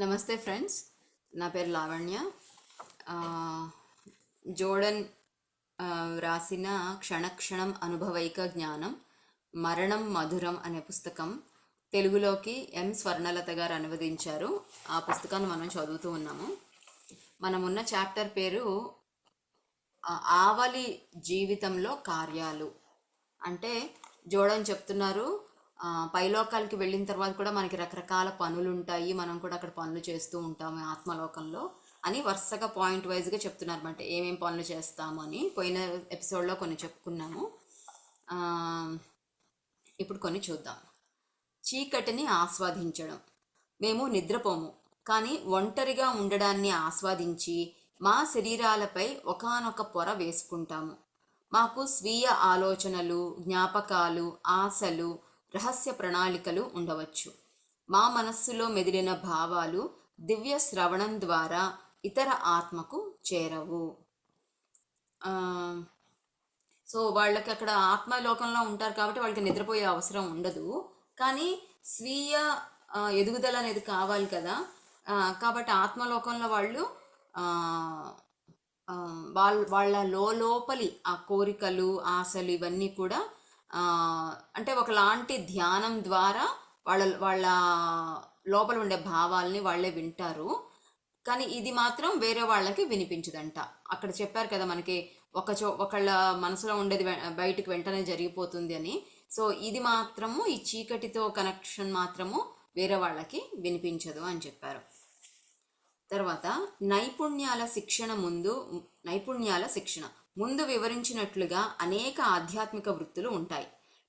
నమస్తే ఫ్రెండ్స్ నా పేరు లావణ్య. జోడన్ వ్రాసిన రాసిన క్షణక్షణం అనుభవైక జ్ఞానం మరణం మధురం అనే పుస్తకం. తెలుగులోకి ఎం స్వర్ణలత గారు అనువదించారు. ఆ పుస్తకాన్ని మనం చదువుతూ ఉన్నాము. మనం ఉన్న చాప్టర్ పేరు ఆవలి జీవితంలో కార్యాలు. అంటే జోడన్ చెప్తున్నారు పైలోకాలకి వెళ్ళిన తర్వాత కూడా మనకి రకరకాల పనులు ఉంటాయి మనం కూడా అక్కడ పనులు చేస్తూ ఉంటాము ఆత్మలోకంలో అని వరుసగా పాయింట్ వైజ్గా చెప్తున్నారు అనమాట ఏమేం పనులు చేస్తాము అని పోయిన ఎపిసోడ్లో కొన్ని చెప్పుకున్నాము. ఇప్పుడు కొన్ని చూద్దాం. చీకటిని ఆస్వాదించడం. మేము నిద్రపోము కానీ ఒంటరిగా ఉండడాన్ని ఆస్వాదించి మా శరీరాలపై ఒకానొక పొర వేసుకుంటాము. మాకు స్వీయ ఆలోచనలు జ్ఞాపకాలు ఆశలు రహస్య ప్రణాళికలు ఉండవచ్చు. మా మనస్సులో మెదిలిన భావాలు దివ్య శ్రవణం ద్వారా ఇతర ఆత్మకు చేరవు. సో వాళ్ళకి అక్కడ ఆత్మలోకంలో ఉంటారు కాబట్టి వాళ్ళకి నిద్రపోయే అవసరం ఉండదు. కానీ స్వీయ ఎదుగుదల అనేది కావాలి కదా. కాబట్టి ఆత్మలోకంలో వాళ్ళు వాళ్ళ వాళ్ళ లోపలి ఆ కోరికలు ఆశలు ఇవన్నీ కూడా అంటే ఒకలాంటి ధ్యానం ద్వారా వాళ్ళ వాళ్ళ లోపల ఉండే భావాల్ని వాళ్ళే వింటారు. కానీ ఇది మాత్రం వేరే వాళ్ళకి వినిపించదంట. అక్కడ చెప్పారు కదా మనకి ఒక చో ఒకళ్ళ మనసులో ఉండేది వె- వెంటనే జరిగిపోతుంది అని. సో ఇది మాత్రము ఈ చీకటితో కనెక్షన్ మాత్రము వేరే వాళ్ళకి వినిపించదు అని చెప్పారు. తర్వాత నైపుణ్యాల శిక్షణ ముందు నైపుణ్యాల శిక్షణ. ముందు వివరించినట్లుగా అనేక ఆధ్యాత్మిక వృత్తులు ఉంటాయి.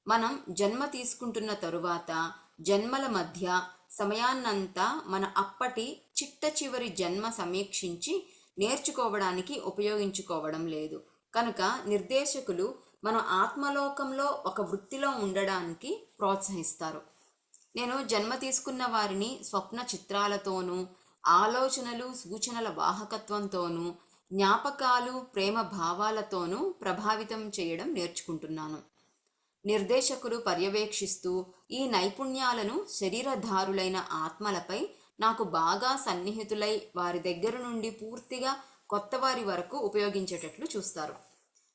మనం జన్మ తీసుకుంటున్న తరువాత జన్మల మధ్య సమయాన్నంతా మన అప్పటి చిట్ట చివరి జన్మ సమీక్షించి నేర్చుకోవడానికి ఉపయోగించుకోవడం లేదు. కనుక నిర్దేశకులు మన ఆత్మలోకంలో ఒక వృత్తిలో ఉండడానికి ప్రోత్సహిస్తారు. నేను జన్మ తీసుకున్న వారిని స్వప్న చిత్రాలతోనూ ఆలోచనలు సూచనల వాహకత్వంతోనూ జ్ఞాపకాలు ప్రేమ భావాలతోనూ ప్రభావితం చేయడం నేర్చుకుంటున్నాను. నిర్దేశకులు పర్యవేక్షిస్తూ ఈ నైపుణ్యాలను శరీరధారులైన ఆత్మలపై నాకు బాగా సన్నిహితులై వారి దగ్గర నుండి పూర్తిగా కొత్త వారి వరకు ఉపయోగించేటట్లు చూస్తారు.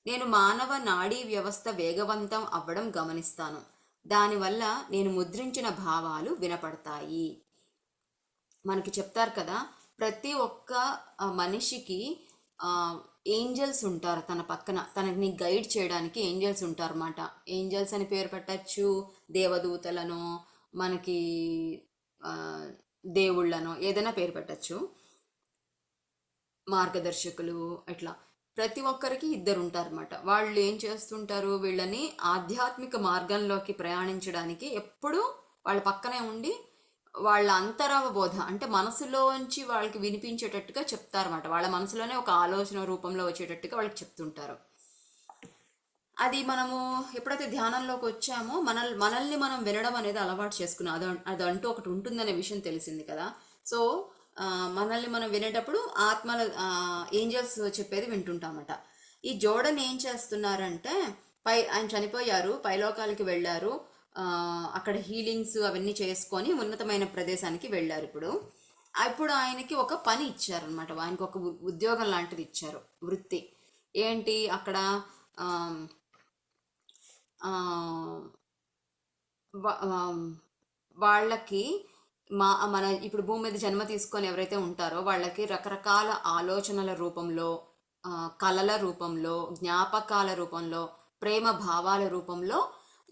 నేను మానవ నాడీ వ్యవస్థ వేగవంతం అవ్వడం గమనిస్తాను. దానివల్ల నేను ముద్రించిన భావాలు వినపడతాయి. మనకి చెప్తారు కదా ప్రతి ఒక్క మనిషికి ఏంజల్స్ ఉంటారు తన పక్కన. తనని గైడ్ చేయడానికి ఏంజల్స్ ఉంటారు అన్నమాట ఏంజల్స్ అని పేరు పెట్టచ్చు. దేవదూతలను మనకి దేవుళ్ళను ఏదైనా పేరు పెట్టచ్చు. మార్గదర్శకులు ఇట్లా ప్రతి ఒక్కరికి ఇద్దరు ఉంటారన్నమాట. వాళ్ళు ఏం చేస్తుంటారు? వీళ్ళని ఆధ్యాత్మిక మార్గంలోకి ప్రయాణించడానికి ఎప్పుడూ వాళ్ళ పక్కనే ఉండి వాళ్ళ అంతరవ బోధ అంటే మనసులోంచి వాళ్ళకి వినిపించేటట్టుగా చెప్తారన్నమాట. వాళ్ళ మనసులోనే ఒక ఆలోచన రూపంలో వచ్చేటట్టుగా వాళ్ళకి చెప్తుంటారు. అది మనము ఎప్పుడైతే ధ్యానంలోకి వచ్చామో మన మనల్ని మనం వినడం అనేది అలవాటు చేసుకున్నాం. అది అది అంటూ ఒకటి ఉంటుందనే విషయం తెలిసింది కదా. సో మనల్ని మనం వినేటప్పుడు ఆత్మల ఏంజల్స్ చెప్పేది వింటుంటామట. ఈ జోడన్ ఏం చేస్తున్నారంటే పై ఆయన చనిపోయారు పైలోకాలకి వెళ్ళారు. అక్కడ హీలింగ్స్ అవన్నీ చేసుకొని ఉన్నతమైన ప్రదేశానికి వెళ్ళారు ఇప్పుడు. ఇప్పుడు ఆయనకి ఒక పని ఇచ్చారనమాట ఆయనకు ఒక ఉద్యోగం లాంటిది ఇచ్చారు వృత్తి. ఏంటి? అక్కడ వాళ్ళకి మా మన ఇప్పుడు భూమి మీద జన్మ తీసుకొని ఎవరైతే ఉంటారో వాళ్ళకి రకరకాల ఆలోచనల రూపంలో కళల రూపంలో జ్ఞాపకాల రూపంలో ప్రేమ భావాల రూపంలో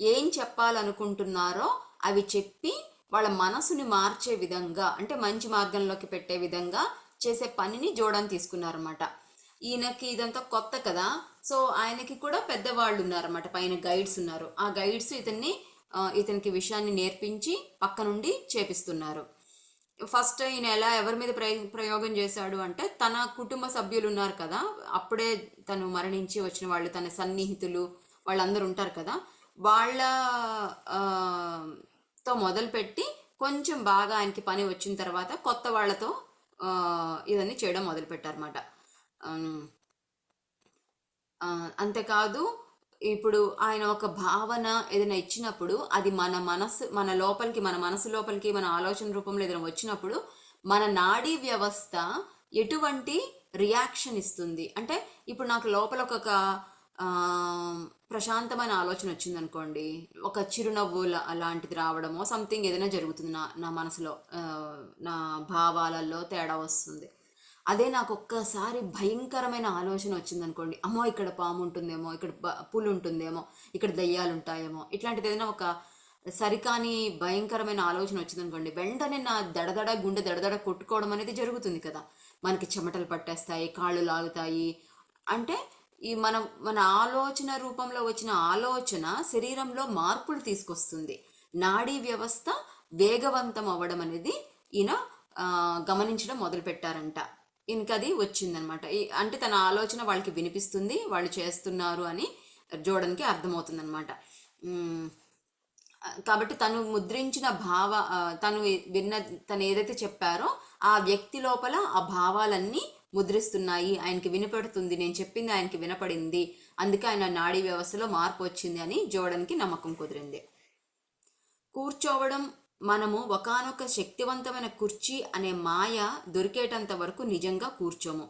ఏం చెప్పాలనుకుంటున్నారో అవి చెప్పి వాళ్ళ మనసుని మార్చే విధంగా అంటే మంచి మార్గంలోకి పెట్టే విధంగా చేసే పనిని జోడని తీసుకున్నారన్నమాట. ఈయనకి ఇదంతా కొత్త కదా. సో ఆయనకి కూడా పెద్దవాళ్ళు ఉన్నారన్నమాట. పైన గైడ్స్ ఉన్నారు. ఆ గైడ్స్ ఇతన్ని ఇతనికి విషయాన్ని నేర్పించి పక్క నుండి చేపిస్తున్నారు. ఫస్ట్ ఈయన ఎలా ఎవరి మీద ప్రయ ప్రయోగం చేశాడు అంటే తన కుటుంబ సభ్యులు ఉన్నారు కదా. అప్పుడే తను మరణించి వచ్చిన వాళ్ళు తన సన్నిహితులు వాళ్ళందరూ ఉంటారు కదా. వాళ్ళతో మొదలుపెట్టి కొంచెం బాగా ఆయనకి పని వచ్చిన తర్వాత కొత్త వాళ్ళతో ఇదన్నీ చేయడం మొదలుపెట్టారన్నమాట. అంతేకాదు ఇప్పుడు ఆయన ఒక భావన ఏదైనా ఇచ్చినప్పుడు అది మన మనసు మన లోపలికి మన మనసు లోపలికి మన ఆలోచన రూపంలో ఏదైనా వచ్చినప్పుడు మన నాడీ వ్యవస్థ ఎటువంటి రియాక్షన్ ఇస్తుంది? అంటే ఇప్పుడు నాకు లోపల ఒక ప్రశాంతమైన ఆలోచన వచ్చింది అనుకోండి ఒక చిరునవ్వు లా- రావడమో సంథింగ్ ఏదైనా జరుగుతుంది నా నా మనసులో నా భావాలలో తేడా వస్తుంది. అదే నాకు ఒక్కసారి భయంకరమైన ఆలోచన వచ్చింది అనుకోండి అమ్మో ఇక్కడ పాము ఉంటుందేమో ఇక్కడ పులు ఉంటుందేమో ఇక్కడ దయ్యాలు ఉంటాయేమో ఇట్లాంటిది ఏదైనా ఒక సరికాని భయంకరమైన ఆలోచన వచ్చింది అనుకోండి వెంటనే నా దడదడ గుండె దడదడ కొట్టుకోవడం అనేది జరుగుతుంది కదా. మనకి చెమటలు పట్టేస్తాయి కాళ్ళు లాగుతాయి. అంటే ఈ మన మన ఆలోచన రూపంలో వచ్చిన ఆలోచన శరీరంలో మార్పులు తీసుకొస్తుంది. నాడీ వ్యవస్థ వేగవంతం అవ్వడం అనేది ఈయన గమనించడం మొదలుపెట్టారంట. ఇంకది వచ్చిందనమాట. ఈ- అంటే తన ఆలోచన వాళ్ళకి వినిపిస్తుంది వాళ్ళు చేస్తున్నారు అని జోడన్కి అర్థమవుతుందనమాట. కాబట్టి తను ముద్రించిన భావ తను విన్న తను ఏదైతే చెప్పారో ఆ వ్యక్తి లోపల ఆ భావాలన్నీ ముద్రిస్తున్నాయి. ఆయనకి వినపడుతుంది. నేను చెప్పింది ఆయనకి వినపడింది. అందుకే ఆయన నాడీ వ్యవస్థలో మార్పు వచ్చింది అని జోడన్కి నమ్మకం కుదిరింది. కూర్చోవడం మనము ఒకానొక శక్తివంతమైన కుర్చీ అనే మాయ దొరికేటంత వరకు నిజంగా కూర్చోము.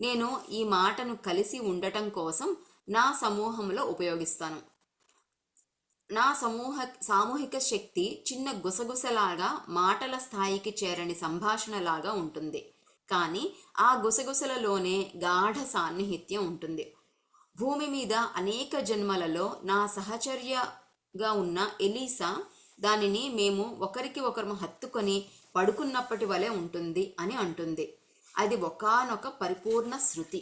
నేను ఈ మాటను కలిసి ఉండటం కోసం నా సమూహంలో ఉపయోగిస్తాను. నా సమూహ సామూహిక శక్తి చిన్న గుసగుసలాగా మాటల స్థాయికి చేరని సంభాషణలాగా ఉంటుంది. కానీ ఆ గుసగుసలలోనే గాఢ సాన్నిహిత్యం ఉంటుంది. భూమి మీద అనేక జన్మలలో నా సహచర్యగా ఉన్న ఎలీసా దానిని మేము ఒకరికి ఒకరు హత్తుకొని పడుకున్నప్పటి వలె ఉంటుంది అని అంటుంది. అది ఒకానొక పరిపూర్ణ శృతి.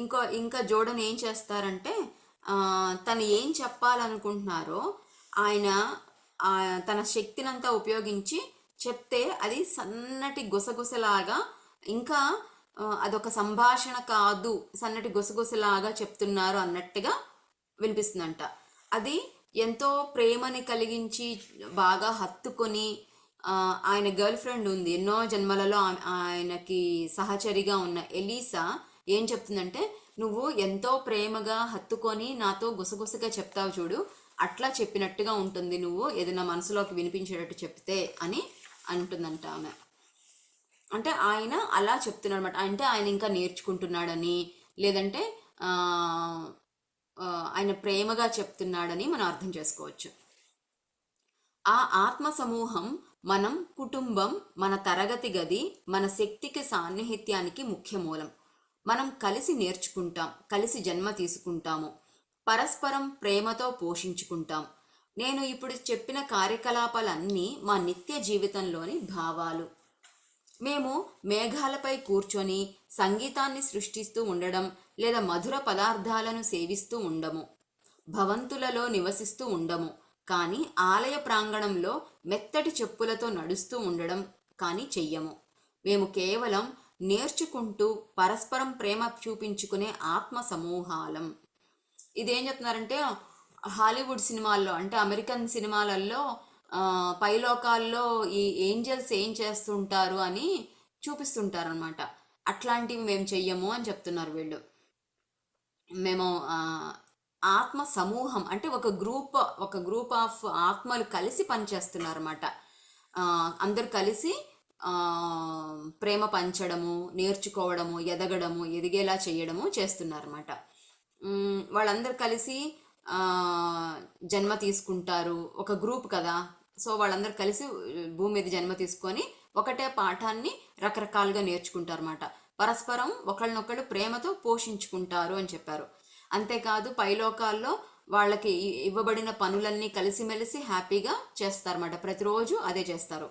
ఇంకో ఇంకా జోడన్ ఏం చేస్తారంటే తను ఏం చెప్పాలనుకుంటున్నారో ఆయన తన శక్తినంతా ఉపయోగించి చెప్తే అది సన్నటి గుసగుసలాగా ఇంకా అదొక సంభాషణ కాదు సన్నటి గుసగుసలాగా చెప్తున్నారు అన్నట్టుగా వినిపిస్తుందంట. అది ఎంతో ప్రేమని కలిగించి బాగా హత్తుకొని ఆయన గర్ల్ ఫ్రెండ్ ఉంది. ఎన్నో జన్మలలో ఆయనకి సహచరిగా ఉన్న ఎలీసా ఏం చెప్తుందంటే నువ్వు ఎంతో ప్రేమగా హత్తుకొని నాతో గుసగుసగా చెప్తావు చూడు. అట్లా చెప్పినట్టుగా ఉంటుంది నువ్వు. ఏదైనా మనసులోకి వినిపించేటట్టు చెప్తే అని అంటుందంట ఆమె. అంటే ఆయన అలా చెప్తున్నాడు అనమాట అంటే ఆయన ఇంకా నేర్చుకుంటున్నాడని లేదంటే ఆయన ప్రేమగా చెప్తున్నాడని మనం అర్థం చేసుకోవచ్చు. ఆ ఆత్మ సమూహం మనం కుటుంబం మన తరగతి గది మన శక్తికి సాన్నిహిత్యానికి ముఖ్య మూలం. మనం కలిసి నేర్చుకుంటాం కలిసి జన్మ తీసుకుంటాము. పరస్పరం ప్రేమతో పోషించుకుంటాం. నేను ఇప్పుడు చెప్పిన కార్యకలాపాలన్నీ మా నిత్య జీవితంలోని భావాలు. మేము మేఘాలపై కూర్చొని సంగీతాన్ని సృష్టిస్తూ ఉండడం లేదా మధుర పదార్థాలను సేవిస్తూ ఉండము. భవంతులలో నివసిస్తూ ఉండము. కానీ ఆలయ ప్రాంగణంలో మెత్తటి చెప్పులతో నడుస్తూ ఉండడం కానీ చెయ్యము. మేము కేవలం నేర్చుకుంటూ పరస్పరం ప్రేమ చూపించుకునే ఆత్మ సమూహాలం ఇదేం చెప్తున్నారంటే హాలీవుడ్ సినిమాల్లో అంటే అమెరికన్ సినిమాలలో పైలోకాల్లో ఈ ఏంజల్స్ ఏం చేస్తుంటారు అని చూపిస్తుంటారు అనమాట అట్లాంటివి మేము చెయ్యము అని చెప్తున్నారు వీళ్ళు. మేము ఆత్మ సమూహం అంటే ఒక గ్రూప్ ఒక గ్రూప్ ఆఫ్ ఆత్మలు కలిసి పనిచేస్తున్నారన్నమాట. అందరు కలిసి ప్రేమ పంచడము నేర్చుకోవడము ఎదగడము ఎదిగేలా చేయడము చేస్తున్నారన్నమాట. మ్, వాళ్ళందరూ కలిసి జన్మ తీసుకుంటారు. ఒక గ్రూప్ కదా. సో వాళ్ళందరూ కలిసి భూమి మీద జన్మ తీసుకొని ఒకటే పాఠాన్ని రకరకాలుగా నేర్చుకుంటారన్నమాట. పరస్పరం ఒకళ్ళనొకళ్ళు ప్రేమతో పోషించుకుంటారు అని చెప్పారు. అంతేకాదు పైలోకాల్లో వాళ్ళకి ఇవ్వబడిన పనులన్నీ కలిసిమెలిసి హ్యాపీగా చేస్తారన్నమాట. ప్రతిరోజు అదే చేస్తారు.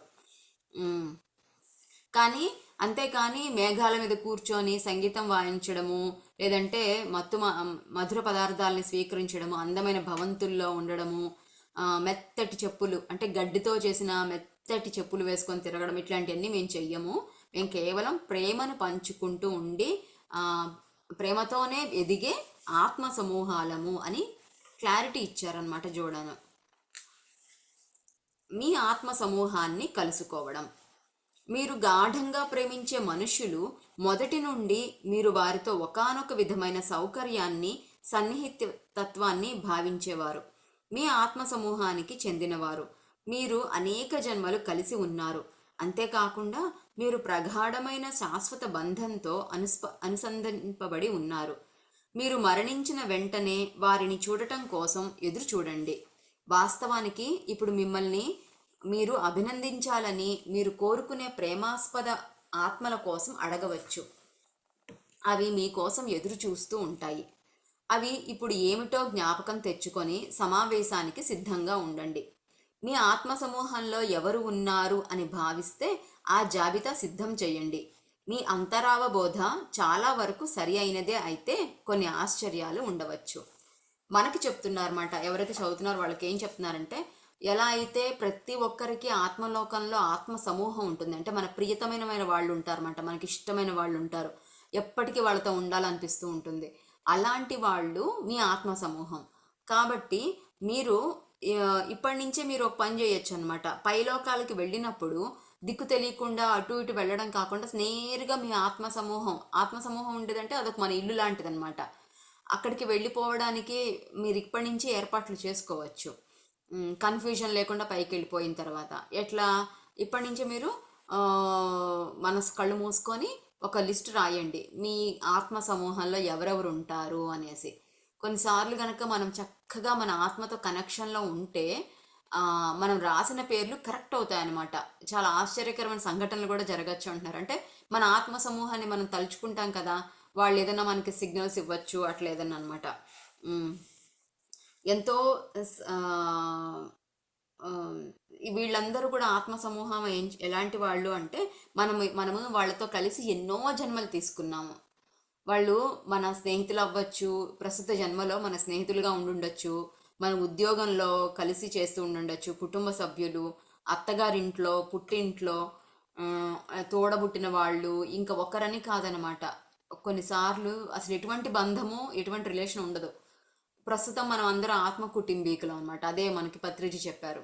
కానీ అంతేకాని మేఘాల మీద కూర్చొని సంగీతం వాయించడము లేదంటే మత్తు మ- మధుర పదార్థాలని స్వీకరించడము అందమైన భవంతుల్లో ఉండడము మెత్తటి చెప్పులు అంటే గడ్డితో చేసిన మెత్తటి చెప్పులు వేసుకొని తిరగడం ఇట్లాంటివన్నీ మేము చెయ్యము. మేము కేవలం ప్రేమను పంచుకుంటూ ఉండి ప్రేమతోనే ఎదిగే ఆత్మ సమూహాలము అని క్లారిటీ ఇచ్చారనమాట జోడను. మీ ఆత్మ సమూహాన్ని కలుసుకోవడం. మీరు గాఢంగా ప్రేమించే మనుషులు మొదటి నుండి మీరు వారితో ఒకానొక విధమైన సౌకర్యాన్ని సన్నిహిత తత్వాన్ని భావించేవారు. మీ ఆత్మ సమూహానికి చెందినవారు. మీరు అనేక జన్మలు కలిసి ఉన్నారు. అంతేకాకుండా మీరు ప్రగాఢమైన శాశ్వత బంధంతో అనుస్ప అనుసంధానింపబడి ఉన్నారు. మీరు మరణించిన వెంటనే వారిని చూడటం కోసం ఎదురు చూడండి వాస్తవానికి ఇప్పుడు మిమ్మల్ని మీరు అభినందించాలని మీరు కోరుకునే ప్రేమాస్పద ఆత్మల కోసం అడగవచ్చు. అవి మీకోసం ఎదురు చూస్తూ ఉంటాయి. అవి ఇప్పుడు ఏమిటో జ్ఞాపకం తెచ్చుకొని సమావేశానికి సిద్ధంగా ఉండండి. మీ ఆత్మ సమూహంలో ఎవరు ఉన్నారు అని భావిస్తే ఆ జాబితా సిద్ధం చేయండి. మీ అంతరావబోధ చాలా వరకు సరి అయినదే అయితే కొన్ని ఆశ్చర్యాలు ఉండవచ్చు. మనకి చెప్తున్నారన్నమాట ఎవరైతే చదువుతున్నారో వాళ్ళకి ఏం చెప్తున్నారంటే ఎలా అయితే ప్రతి ఒక్కరికి ఆత్మలోకంలో ఆత్మ సమూహం ఉంటుంది అంటే మన ప్రియతమైన వాళ్ళు ఉంటారన్నమాట మనకి ఇష్టమైన వాళ్ళు ఉంటారు ఎప్పటికీ వాళ్ళతో ఉండాలనిపిస్తూ ఉంటుంది. అలాంటి వాళ్ళు మీ ఆత్మ సమూహం. కాబట్టి మీరు ఇప్పటి నుంచే మీరు ఒక పని చేయొచ్చు అనమాట పైలోకాలకి వెళ్ళినప్పుడు దిక్కు తెలియకుండా అటు ఇటు వెళ్ళడం కాకుండా నేరుగా మీ ఆత్మ సమూహం ఆత్మ సమూహం ఉండేదంటే అదొక మన ఇల్లు లాంటిదనమాట అక్కడికి వెళ్ళిపోవడానికి మీరు ఇప్పటి నుంచి ఏర్పాట్లు చేసుకోవచ్చు. కన్ఫ్యూజన్ లేకుండా పైకి వెళ్ళిపోయిన తర్వాత. ఎట్లా? ఇప్పటి నుంచి మీరు మనసు కళ్ళు మూసుకొని ఒక లిస్ట్ రాయండి. మీ ఆత్మ సమూహంలో ఎవరెవరు ఉంటారు అనేసి. కొన్నిసార్లు కనుక మనం చక్కగా మన ఆత్మతో కనెక్షన్లో ఉంటే మనం రాసిన పేర్లు కరెక్ట్ అవుతాయి అన్నమాట. చాలా ఆశ్చర్యకరమైన సంఘటనలు కూడా జరగచ్చు అంటున్నారు. అంటే మన ఆత్మ సమూహాన్ని మనం తలుచుకుంటాం కదా వాళ్ళు ఏదైనా మనకి సిగ్నల్స్ ఇవ్వచ్చు అట్లా ఏదన్నా అనమాట ఎంతో వీళ్ళందరూ కూడా ఆత్మ సమూహం ఎలాంటి వాళ్ళు అంటే మనము మనము వాళ్ళతో కలిసి ఎన్నో జన్మలు తీసుకున్నాము. వాళ్ళు మన స్నేహితులు అవ్వచ్చు ప్రస్తుత జన్మలో మన స్నేహితులుగా ఉండుండొచ్చు మన ఉద్యోగంలో కలిసి చేస్తూ ఉండుండొచ్చు కుటుంబ సభ్యులు అత్తగారింట్లో పుట్టింట్లో తోడబుట్టిన వాళ్ళు ఇంకా ఒకరని కాదనమాట. కొన్నిసార్లు అసలు ఎటువంటి బంధము ఎటువంటి రిలేషన్ ఉండదు. ప్రస్తుతం మనం అందరం ఆత్మ కుటుంబీకులం అనమాట అదే మనకి పత్రిజీ చెప్పారు.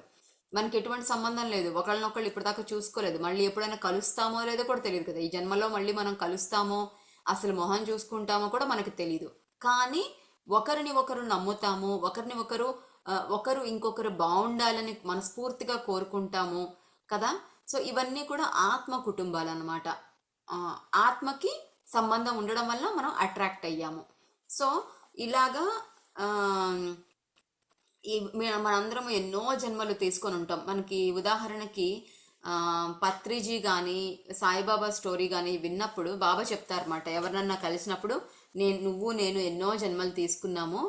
మనకి ఎటువంటి సంబంధం లేదు. ఒకళ్ళనొకళ్ళు ఇప్పటిదాకా చూసుకోలేదు. మళ్ళీ ఎప్పుడైనా కలుస్తామో లేదో కూడా తెలియదు కదా. ఈ జన్మలో మళ్ళీ మనం కలుస్తామో అసలు మొహం చూసుకుంటామో కూడా మనకి తెలియదు కానీ ఒకరిని ఒకరు నమ్ముతాము. ఒకరిని ఒకరు ఒకరు ఇంకొకరు బాగుండాలని మనస్ఫూర్తిగా కోరుకుంటాము కదా. సో ఇవన్నీ కూడా ఆత్మ కుటుంబాలు అనమాట ఆత్మకి సంబంధం ఉండడం వల్ల మనం అట్రాక్ట్ అయ్యాము. సో ఇలాగా ఈ మనందరం ఎన్నో జన్మలు తీసుకొని ఉంటాం. మనకి ఉదాహరణకి పత్రిజీ కానీ సాయిబాబా స్టోరీ కానీ విన్నప్పుడు బాబా చెప్తారన్నమాట ఎవరినన్నా కలిసినప్పుడు నేను నువ్వు నేను ఎన్నో జన్మలు తీసుకున్నాము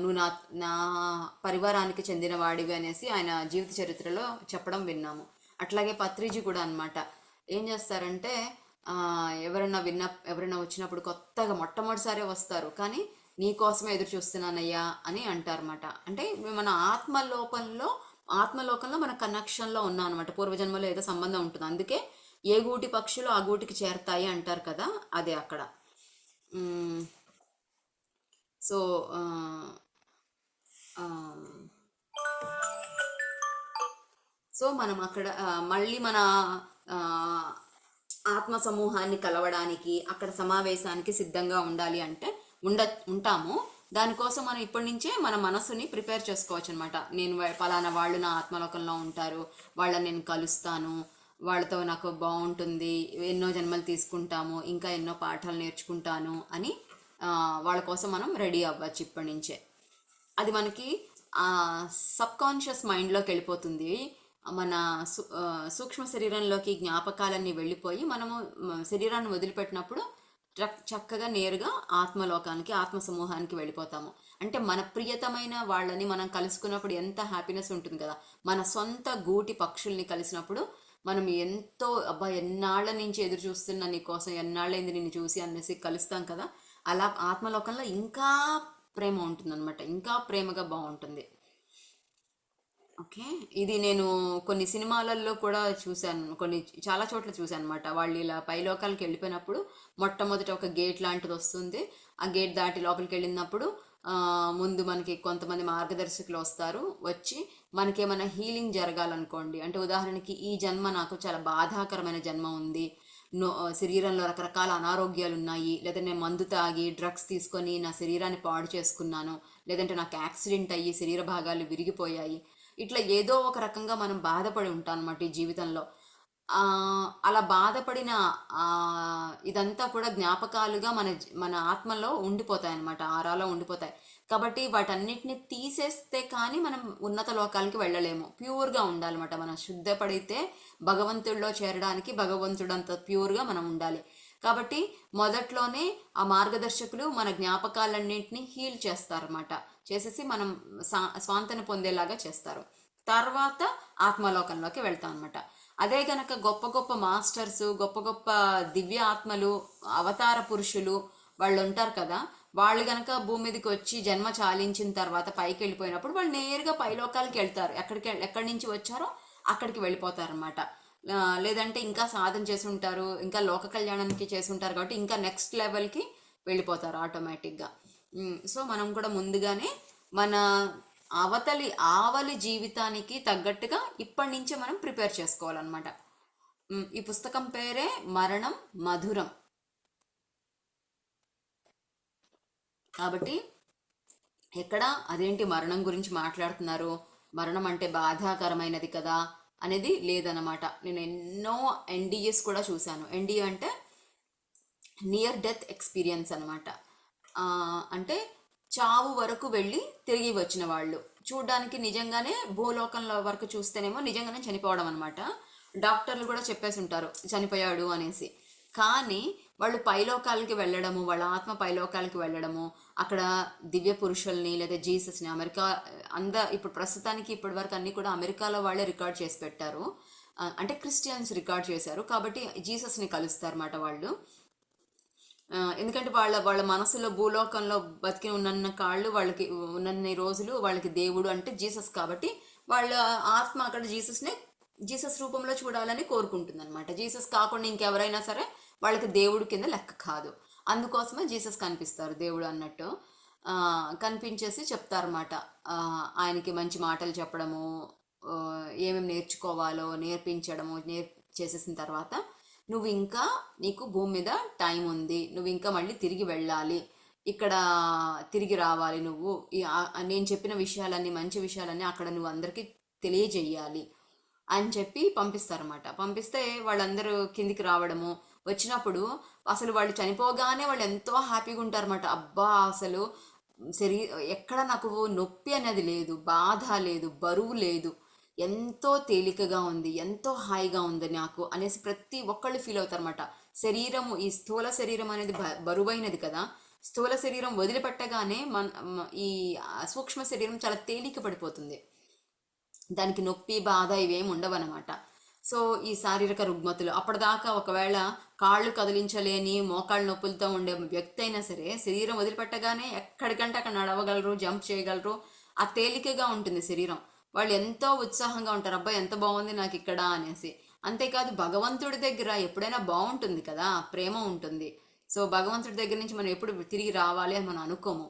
నువ్వు నా నా పరివారానికి చెందిన వాడివి అనేసి ఆయన జీవిత చరిత్రలో చెప్పడం విన్నాము. అట్లాగే పత్రిజీ కూడా అనమాట ఏం చేస్తారంటే ఎవరైనా విన్న ఎవరైనా వచ్చినప్పుడు కొత్తగా మొట్టమొదటిసారే వస్తారు. కానీ నీకోసమే ఎదురు చూస్తున్నానయ్యా అని అంటారన్నమాట. అంటే మన ఆత్మలోకంలో ఆత్మలోకంలో మన కనెక్షన్లో ఉన్నాం అనమాట పూర్వజన్మలో ఏదో సంబంధం ఉంటుంది. అందుకే ఏ గూటి పక్షులు ఆ గూటికి చేరతాయి అంటారు కదా అదే అక్కడ. సో సో మనం అక్కడ మళ్ళీ మన ఆత్మ సమూహాన్ని కలవడానికి అక్కడ సమావేశానికి సిద్ధంగా ఉండాలి అంటే ఉండ ఉంటాము. దానికోసం మనం ఇప్పటి నుంచే మన మనసుని ప్రిపేర్ చేసుకోవచ్చు అనమాట నేను ఫలానా వాళ్ళు నా ఆత్మలోకంలో ఉంటారు. వాళ్ళని నేను కలుస్తాను. వాళ్ళతో నాకు బాగుంటుంది. ఎన్నో జన్మలు తీసుకుంటాము. ఇంకా ఎన్నో పాఠాలు నేర్చుకుంటాను అని వాళ్ళ కోసం మనం రెడీ అవ్వచ్చు ఇప్పటి నుంచే. అది మనకి సబ్ కాన్షియస్ మైండ్లోకి వెళ్ళిపోతుంది. మన సు- సూక్ష్మ శరీరంలోకి జ్ఞాపకాలన్నీ వెళ్ళిపోయి మనము శరీరాన్ని వదిలిపెట్టినప్పుడు చక్కగా నేరుగా ఆత్మలోకానికి ఆత్మ సమూహానికి వెళ్ళిపోతాము. అంటే మన ప్రియతమైన వాళ్ళని మనం కలుసుకున్నప్పుడు ఎంత హ్యాపీనెస్ ఉంటుంది కదా? మన సొంత గూటి పక్షుల్ని కలిసినప్పుడు మనం ఎంతో అబ్బా ఎన్నాళ్ళ నుంచి ఎదురు చూస్తున్నా నీ కోసం ఎన్నాళ్ళైంది నిన్ను చూసి అనేసి కలుస్తాం కదా? అలా ఆత్మలోకంలో ఇంకా ప్రేమ ఉంటుందన్నమాట. ఇంకా ప్రేమగా బాగుంటుంది. ఓకే. ఇది నేను కొన్ని సినిమాలలో కూడా చూశాను. కొన్ని చాలా చోట్ల చూశాను అనమాట వాళ్ళు ఇలా పైలోకాలకి వెళ్ళిపోయినప్పుడు మొట్టమొదట ఒక గేట్ లాంటిది వస్తుంది. ఆ గేట్ దాటి లోపలికి వెళ్ళినప్పుడు ముందు మనకి కొంతమంది మార్గదర్శకులు వస్తారు. వచ్చి మనకేమైనా హీలింగ్ జరగాలనుకోండి. అంటే ఉదాహరణకి ఈ జన్మ నాకు చాలా బాధాకరమైన జన్మ ఉంది. నో శరీరంలో రకరకాల అనారోగ్యాలు ఉన్నాయి లేదా నేను మందు తాగి డ్రగ్స్ తీసుకొని నా శరీరాన్ని పాడు చేసుకున్నాను. లేదంటే నాకు యాక్సిడెంట్ అయ్యి శరీర భాగాలు విరిగిపోయాయి. ఇట్లా ఏదో ఒక రకంగా మనం బాధపడి ఉంటాం అనమాట ఈ జీవితంలో. అలా బాధపడిన ఇదంతా కూడా జ్ఞాపకాలుగా మన మన ఆత్మలో ఉండిపోతాయి అనమాట ఆరాలో ఉండిపోతాయి. కాబట్టి వాటన్నిటిని తీసేస్తే కానీ మనం ఉన్నత లోకాలకి వెళ్ళలేము. ప్యూర్గా ఉండాలన్నమాట మనం. శుద్ధపడితే భగవంతుడిలో చేరడానికి భగవంతుడంత ప్యూర్గా మనం ఉండాలి. కాబట్టి మొదట్లోనే ఆ మార్గదర్శకులు మన జ్ఞాపకాలన్నింటినీ హీల్ చేస్తారన్నమాట. చేసేసి మనం సా- స్వాంతన పొందేలాగా చేస్తారు. తర్వాత ఆత్మలోకంలోకి వెళ్తాం అనమాట అదే గనక గొప్ప గొప్ప మాస్టర్స్ గొప్ప గొప్ప దివ్య ఆత్మలు అవతార పురుషులు వాళ్ళు ఉంటారు కదా వాళ్ళు గనక భూమి మీదకి వచ్చి జన్మ చాలించిన తర్వాత పైకి వెళ్ళిపోయినప్పుడు వాళ్ళు నేరుగా పైలోకాలకి వెళ్తారు. ఎక్కడికి ఎక్కడి నుంచి వచ్చారో అక్కడికి వెళ్ళిపోతారనమాట లేదంటే ఇంకా సాధన చేసి ఉంటారు ఇంకా లోక కళ్యాణానికి చేసి ఉంటారు కాబట్టి ఇంకా నెక్స్ట్ లెవెల్కి వెళ్ళిపోతారు ఆటోమేటిక్గా. సో మనం కూడా ముందుగానే మన అవతలి ఆవలి జీవితానికి తగ్గట్టుగా ఇప్పటి నుంచే మనం ప్రిపేర్ చేసుకోవాలన్నమాట. ఈ పుస్తకం పేరే మరణం మధురం. కాబట్టి ఎక్కడ అదేంటి మరణం గురించి మాట్లాడుతున్నారు? మరణం అంటే బాధాకరమైనది కదా అనేది లేదన్నమాట. నేను ఎన్నో ఎన్డిఎస్ కూడా చూశాను. ఎన్డిఏ అంటే నియర్ డెత్ ఎక్స్పీరియన్స్ అనమాట అంటే చావు వరకు వెళ్ళి తిరిగి వచ్చిన వాళ్ళు. చూడ్డానికి నిజంగానే భూలోకంలో వరకు చూస్తేనేమో నిజంగానే చనిపోవడం అనమాట డాక్టర్లు కూడా చెప్పేసి ఉంటారు చనిపోయాడు అనేసి. కానీ వాళ్ళు పైలోకాలకి వెళ్ళడము వాళ్ళ ఆత్మ పైలోకాలకి వెళ్ళడము అక్కడ దివ్య పురుషుల్ని లేదా జీసస్ని అమెరికా అంద ఇప్పుడు ప్రస్తుతానికి ఇప్పటి వరకు అన్ని కూడా అమెరికాలో వాళ్ళే రికార్డ్ చేసి పెట్టారు. అంటే క్రిస్టియన్స్ రికార్డ్ చేశారు కాబట్టి జీసస్ని కలుస్తారన్నమాట వాళ్ళు. ఎందుకంటే వాళ్ళ వాళ్ళ మనసులో భూలోకంలో బతికి ఉన్న కాళ్ళు వాళ్ళకి ఉన్నన్ని రోజులు వాళ్ళకి దేవుడు అంటే జీసస్ కాబట్టి వాళ్ళ ఆత్మ అక్కడ జీసస్నే జీసస్ రూపంలో చూడాలని కోరుకుంటుంది అనమాట జీసస్ కాకుండా ఇంకెవరైనా సరే వాళ్ళకి దేవుడు కింద లెక్క కాదు. అందుకోసమే జీసస్ కనిపిస్తారు దేవుడు అన్నట్టు. కనిపించేసి చెప్తారన్నమాట. ఆయనకి మంచి మాటలు చెప్పడము ఏమేమి నేర్చుకోవాలో నేర్పించడము నేర్ చేసేసిన తర్వాత నువ్వు ఇంకా నీకు భూమి మీద టైం ఉంది. నువ్వు ఇంకా మళ్ళీ తిరిగి వెళ్ళాలి. ఇక్కడ తిరిగి రావాలి నువ్వు. నేను చెప్పిన విషయాలన్నీ మంచి విషయాలన్నీ అక్కడ నువ్వు అందరికీ తెలియజేయాలి అని చెప్పి పంపిస్తారన్నమాట. పంపిస్తే వాళ్ళందరూ కిందికి రావడము వచ్చినప్పుడు అసలు వాళ్ళు చనిపోగానే వాళ్ళు ఎంతో హ్యాపీగా ఉంటారన్నమాట. అబ్బా అసలు శరీ ఎక్కడ నాకు నొప్పి అనేది లేదు బాధ లేదు బరువు లేదు. ఎంతో తేలికగా ఉంది ఎంతో హాయిగా ఉంది నాకు అనేసి ప్రతి ఒక్కళ్ళు ఫీల్ అవుతారన్నమాట. శరీరము ఈ స్థూల శరీరం అనేది బ- బరువైనది కదా. స్థూల శరీరం వదిలిపెట్టగానే మన ఈ సూక్ష్మ శరీరం చాలా తేలిక పడిపోతుంది. దానికి నొప్పి బాధ ఇవేం ఉండవన్నమాట. సో ఈ శారీరక రుగ్మతులు అప్పటిదాకా ఒకవేళ కాళ్ళు కదిలించలేని మోకాళ్ళ నొప్పులతో ఉండే వ్యక్తి అయినా సరే శరీరం వదిలిపెట్టగానే ఎక్కడికంటే అక్కడ నడవగలరు జంప్ చేయగలరు. ఆ తేలికగా ఉంటుంది శరీరం. వాళ్ళు ఎంతో ఉత్సాహంగా ఉంటారు అబ్బాయి ఎంత బాగుంది నాకు ఇక్కడ అనేసి. అంతేకాదు భగవంతుడి దగ్గర ఎప్పుడైనా బాగుంటుంది కదా ప్రేమ ఉంటుంది. సో భగవంతుడి దగ్గర నుంచి మనం ఎప్పుడు తిరిగి రావాలి అని మనం అనుకోము.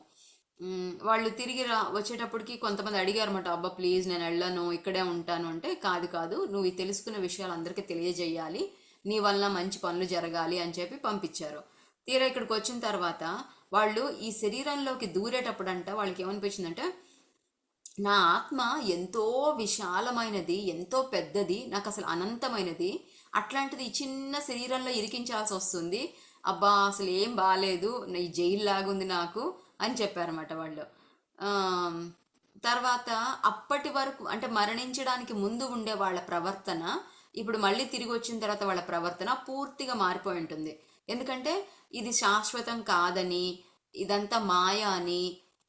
వాళ్ళు తిరిగి రా వచ్చేటప్పటికి కొంతమంది అడిగారు అనమాట అబ్బా ప్లీజ్ నేను వెళ్ళను ఇక్కడే ఉంటాను అంటే కాదు కాదు నువ్వు తెలుసుకున్న విషయాలు అందరికీ తెలియజేయాలి నీ వల్ల మంచి పనులు జరగాలి అని చెప్పి పంపించారు. తీరా ఇక్కడికి వచ్చిన తర్వాత వాళ్ళు ఈ శరీరంలోకి దూరేటప్పుడంట వాళ్ళకి ఏమనిపించిందంటే నా ఆత్మ ఎంతో విశాలమైనది ఎంతో పెద్దది నాకు అసలు అనంతమైనది. అట్లాంటిది చిన్న శరీరంలో ఇరికించాల్సి వస్తుంది. అబ్బా అసలు ఏం బాగాలేదు ఈ జైలు లాగుంది నాకు అని చెప్పారన్నమాట వాళ్ళు. తర్వాత అప్పటి వరకు అంటే మరణించడానికి ముందు ఉండే వాళ్ళ ప్రవర్తన ఇప్పుడు మళ్ళీ తిరిగి వచ్చిన తర్వాత వాళ్ళ ప్రవర్తన పూర్తిగా మారిపోయి ఉంటుంది. ఎందుకంటే ఇది శాశ్వతం కాదని ఇదంతా మాయ అని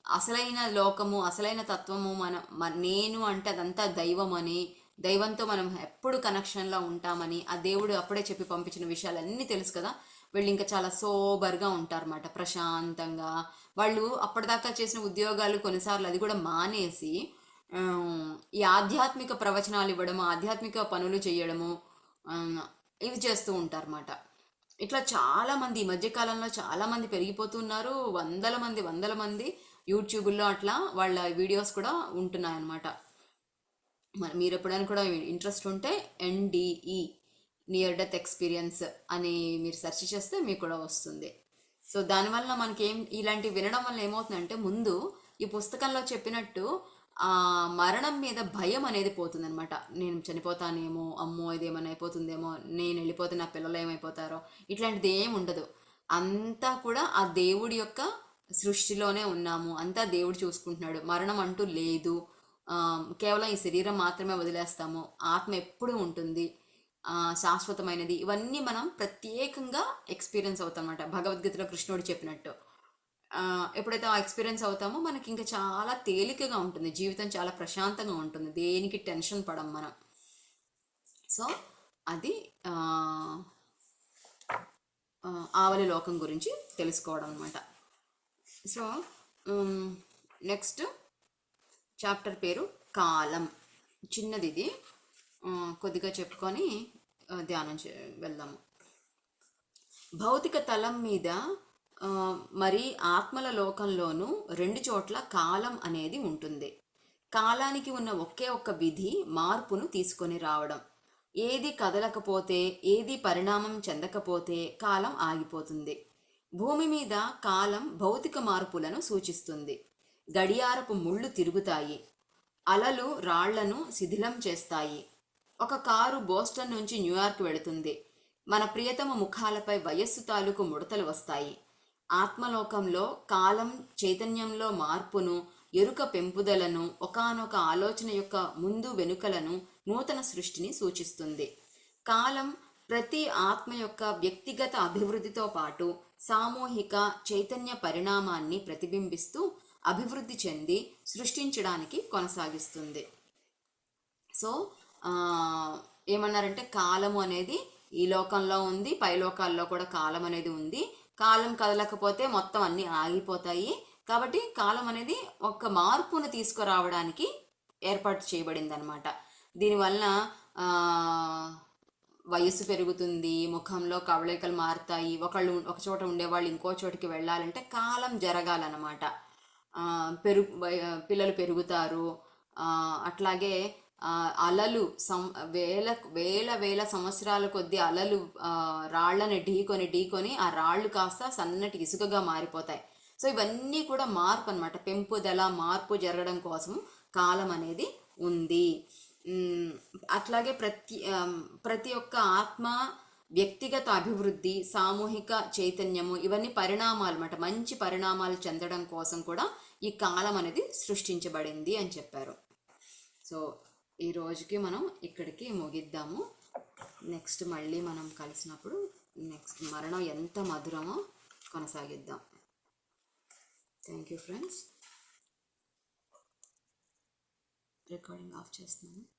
అసలైన లోకము అసలైన తత్వము మన నేను అంటే అదంతా దైవం అని దైవంతో మనం ఎప్పుడు కనెక్షన్లో ఉంటామని ఆ దేవుడు అప్పుడే చెప్పి పంపించిన విషయాలన్నీ తెలుసు కదా. వీళ్ళు ఇంకా చాలా సోబర్గా ఉంటారన్నమాట ప్రశాంతంగా. వాళ్ళు అప్పటిదాకా చేసిన ఉద్యోగాలు కొన్నిసార్లు అది కూడా మానేసి ఈ ఆధ్యాత్మిక ప్రవచనాలు ఇవ్వడము ఆధ్యాత్మిక పనులు చేయడము ఇవి చేస్తూ ఉంటారన్నమాట. ఇట్లా చాలామంది ఈ మధ్య కాలంలో పెరిగిపోతున్నారు వందల మంది వందల మంది యూట్యూబ్లో అట్లా వాళ్ళ వీడియోస్ కూడా ఉంటున్నాయి అన్నమాట మరి మీరు ఎప్పుడైనా కూడా ఇంట్రెస్ట్ ఉంటే ఎన్డిఈ నియర్ డెత్ ఎక్స్పీరియన్స్ అని మీరు సెర్చ్ చేస్తే మీకు కూడా వస్తుంది. సో దానివల్ల మనకి ఏం ఇలాంటి వినడం వల్ల ఏమవుతుందంటే ముందు ఈ పుస్తకంలో చెప్పినట్టు ఆ మరణం మీద భయం అనేది పోతుందనమాట నేను చనిపోతానేమో అమ్మో ఇది ఏమైనా అయిపోతుందేమో నేను వెళ్ళిపోతే నా పిల్లలు ఏమైపోతారో ఇట్లాంటిది ఏం ఉండదు. అంతా కూడా ఆ దేవుడి యొక్క సృష్టిలోనే ఉన్నాము అంతా దేవుడు చూసుకుంటున్నాడు. మరణం అంటూ లేదు. కేవలం ఈ శరీరం మాత్రమే వదిలేస్తాము. ఆత్మ ఎప్పుడూ ఉంటుంది? శాశ్వతమైనది. ఇవన్నీ మనం ప్రత్యేకంగా ఎక్స్పీరియన్స్ అవుతాం అనమాట భగవద్గీతలో కృష్ణుడు చెప్పినట్టు. ఎప్పుడైతే ఆ ఎక్స్పీరియన్స్ అవుతామో మనకి ఇంకా చాలా తేలికగా ఉంటుంది. జీవితం చాలా ప్రశాంతంగా ఉంటుంది. దేనికి టెన్షన్ పడం మనం. సో అది ఆవలి లోకం గురించి తెలుసుకోవడం అనమాట సో నెక్స్ట్ చాప్టర్ పేరు కాలం. చిన్నది ఇది. కొద్దిగా చెప్పుకొని ధ్యానం చే వెళ్దాము భౌతిక తలం మీద మరి ఆత్మల లోకంలోనూ రెండు చోట్ల కాలం అనేది ఉంటుంది. కాలానికి ఉన్న ఒకే ఒక్క విధి మార్పును తీసుకొని రావడం. ఏది కదలకపోతే ఏది పరిణామం చెందకపోతే కాలం ఆగిపోతుంది. భూమి మీద కాలం భౌతిక మార్పులను సూచిస్తుంది. గడియారపు ముళ్ళు తిరుగుతాయి. అలలు రాళ్ళను శిథిలం చేస్తాయి. ఒక కారు బోస్టన్ నుంచి న్యూయార్క్ వెళుతుంది. మన ప్రియతమ ముఖాలపై వయస్సు తాలూకు ముడతలు వస్తాయి. ఆత్మలోకంలో కాలం చైతన్యంలో మార్పును ఎరుక పెంపుదలను ఒకానొక ఆలోచన యొక్క ముందు వెనుకలను నూతన సృష్టిని సూచిస్తుంది. కాలం ప్రతి ఆత్మ యొక్క వ్యక్తిగత అభివృద్ధితో పాటు సామూహిక చైతన్య పరిణామాన్ని ప్రతిబింబిస్తూ అభివృద్ధి చెంది సృష్టించడానికి కొనసాగిస్తుంది. సో ఏమన్నారంటే కాలము అనేది ఈ లోకంలో ఉంది పైలోకాల్లో కూడా కాలం అనేది ఉంది. కాలం కదలకపోతే మొత్తం అన్నీ ఆగిపోతాయి. కాబట్టి కాలం అనేది ఒక మార్పును తీసుకురావడానికి ఏర్పాటు చేయబడింది అనమాట దీనివల్ల వయసు పెరుగుతుంది ముఖంలో కవళికలు మారుతాయి ఒకళ్ళు ఒక చోట ఉండేవాళ్ళు ఇంకో చోటికి వెళ్ళాలంటే కాలం జరగాలన్నమాట. పెరుగు పిల్లలు పెరుగుతారు. అట్లాగే అలలు సం వేల వేల వేల సంవత్సరాల కొద్దీ అలలు ఆ, రాళ్ళని ఢీకొని ఢీకొని ఆ రాళ్ళు కాస్త సన్నటి ఇసుకగా మారిపోతాయి. సో ఇవన్నీ కూడా మార్పు అన్నమాట పెంపుదల మార్పు జరగడం కోసం కాలం అనేది ఉంది. అట్లాగే ప్రతి ప్రతి ఒక్క ఆత్మ వ్యక్తిగత అభివృద్ధి సామూహిక చైతన్యము ఇవన్నీ పరిణామాలు అన్నమాట. మంచి పరిణామాలు చెందడం కోసం కూడా ఈ కాలం అనేది సృష్టించబడింది అని చెప్పారు. సో ఈ రోజుకి మనం ఇక్కడికి ముగిద్దాము. నెక్స్ట్ మళ్ళీ మనం కలిసినప్పుడు నెక్స్ట్ మరణం ఎంత మధురమో కొనసాగిద్దాం. Thank you friends. Recording off చేస్తున్నాను.